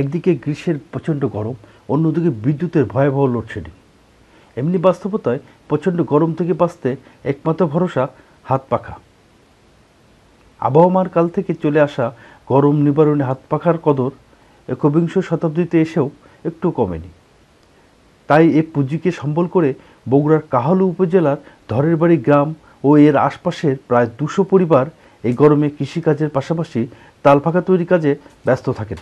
একদিকে গ্রীষ্মের প্রচণ্ড গরম, অন্যদিকে বিদ্যুতের ভয়াবহ লোডশেডিং। এমনি বাস্তবতায় প্রচণ্ড গরম থেকে বাঁচতে একমাত্র ভরসা হাত পাখা। আবহমান কাল থেকে চলে আসা গরম নিবারণে হাত পাখার কদর একবিংশ শতাব্দীতে এসেও একটু কমেনি। তাই এ পুঁজিকে সম্বল করে বগুড়ার কাহালু উপজেলার ধরের বাড়ি গ্রাম ও এর আশপাশের প্রায় দুশো পরিবার এই গরমে কৃষিকাজের পাশাপাশি তালপাখা তৈরি কাজে ব্যস্ত থাকেন।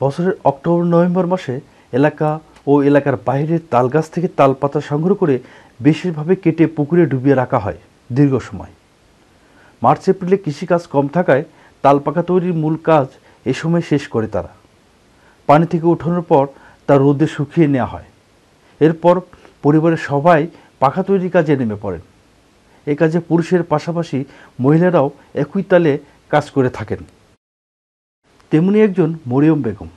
বছরের অক্টোবর, নভেম্বর মাসে এলাকা ও এলাকার বাইরের তাল গাছ থেকে তাল পাতা সংগ্রহ করে বিশেষভাবে কেটে পুকুরে ডুবিয়ে রাখা হয় দীর্ঘ সময়। মার্চ, এপ্রিলে কৃষিকাজ কম থাকায় তাল পাকা তৈরির মূল কাজ এ সময় শেষ করে তারা। পানি থেকে ওঠানোর পর তা রোদে শুকিয়ে নেওয়া হয়। এরপর পরিবারের সবাই পাখা তৈরির কাজে নেমে পড়েন। এ কাজে পুরুষের পাশাপাশি মহিলারাও একই তালে কাজ করে থাকেন। তেমনি একজন মরিয়ম বেগম।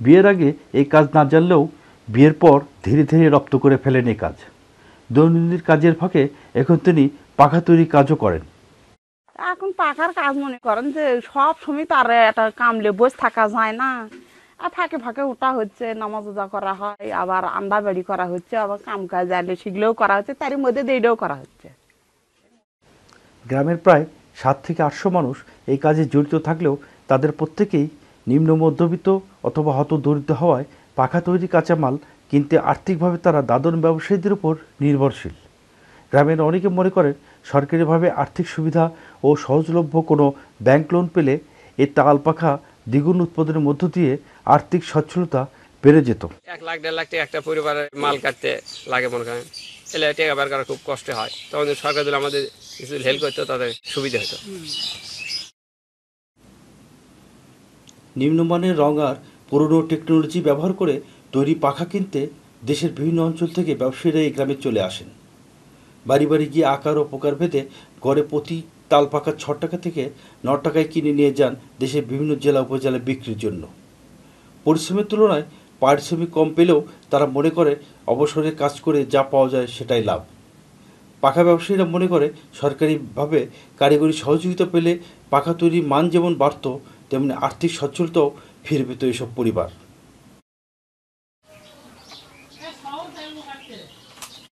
বিয়ের আগে এই কাজ না জানলেও বিয়ের পর ধীরে ধীরে রপ্ত করে ফেলেন এই কাজ। দৈনন্দিন কাজের ফাঁকে এখন তিনি পাখা তৈরি কাজও করেন। এখন পাখার কাজ মনে করেন যে সব সময় তার একটা কামলে বসে থাকা যায় না। আর ফাঁকে ফাঁকে ওটা হচ্ছে নামাজ উজা করা হয় আবার আন্দা বাড়ি করা হচ্ছে আবার কাম কাজ আলে সেগুলোও করা হচ্ছে তারই মধ্যে দেইটাও করা হচ্ছে। গ্রামের প্রায় সাত থেকে আটশো মানুষ এই কাজে জড়িত থাকলেও তাদের প্রত্যেকেই নিম্ন মধ্যবিত্ত অথবা হত দরিদ্র হওয়ায় পাখা তৈরি কাঁচামাল কিনতে আর্থিকভাবে তারা দাদন ব্যবসায়ীদের উপর নির্ভরশীল। গ্রামের অনেকে মনে করেন সরকারিভাবে আর্থিক সুবিধা ও সহজলভ্য কোনো ব্যাংক লোন পেলে এই তাল পাখা দ্বিগুণ উৎপাদনের মধ্য দিয়ে আর্থিক সচ্ছলতা বেড়ে যেত। এক লাখ দেড় লাখ টাকা একটা পরিবারের মাল কাটতে লাগে মনে করেন। এলে টাকা বার করা খুব কষ্ট হয়। তখন সরকার যদি আমাদের কিছু হেল্প করতো তাদের সুবিধা হতো। নিম্নমানের রং আর পুরনো টেকনোলজি ব্যবহার করে তৈরি পাখা কিনতে দেশের বিভিন্ন অঞ্চল থেকে ব্যবসায়ীরা এই গ্রামে চলে আসেন। বাড়ি বাড়ি গিয়ে আকার ও প্রকার ভেদে গড়ে প্রতি তাল পাখা ছ টাকা থেকে ন টাকায় কিনে নিয়ে যান দেশের বিভিন্ন জেলা উপজেলায় বিক্রির জন্য। পরিশ্রমের তুলনায় পারিশ্রমিক কম পেলেও তারা মনে করে অবসরে কাজ করে যা পাওয়া যায় সেটাই লাভ। পাখা ব্যবসায়ীরা মনে করে সরকারিভাবে কারিগরি সহযোগিতা পেলে পাখা তৈরির মান যেমন বাড়ত তেমনি আর্থিক সচ্ছলতাও ফিরে তো এইসব পরিবার।